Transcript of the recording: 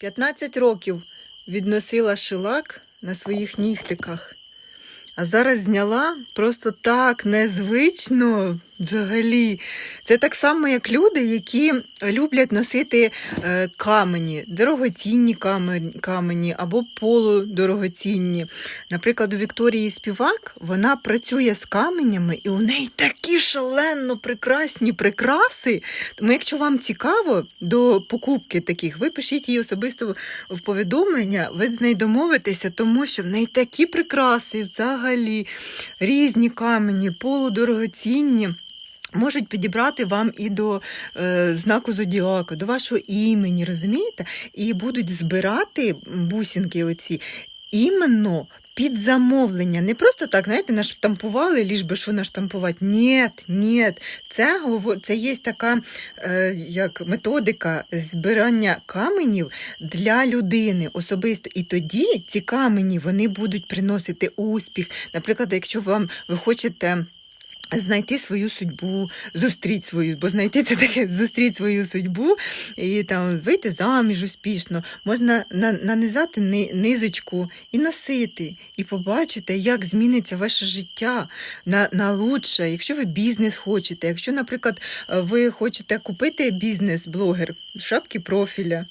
15 років відносила шилак на своїх нігтиках. А зараз зняла просто так незвично взагалі. Це так само, як люди, які люблять носити е, камені, дорогоцінні камені, або полудорогоцінні. Наприклад, у Вікторії Співак вона працює з каменями, і у неї такі шалено прекрасні прикраси. Тому, якщо вам цікаво до покупки таких, ви пишіть їй особисто в повідомлення, ви з нею домовитеся, тому що в неї такі прикраси взагалі різні камені, полудорогоцінні. Можуть підібрати вам і до е, знаку зодіаку, до вашого імені, розумієте? І будуть збирати бусинки оці іменно під замовлення. Не просто так, знаєте, наштампували, ліж би що наштампувати. Ні, ні. Це, це є така е, як методика збирання каменів для людини особисто. І тоді ці камені вони будуть приносити успіх. Наприклад, якщо вам ви хочете. Знайти свою судьбу, зустріти свою, бо знайти це таке зустріти свою судьбу і там вийти заміж успішно. Можна на, нанизати ни, низочку і носити, і побачите, як зміниться ваше життя на, на лучше. Якщо ви бізнес хочете, якщо, наприклад, ви хочете купити бізнес-блогер, шапки профіля.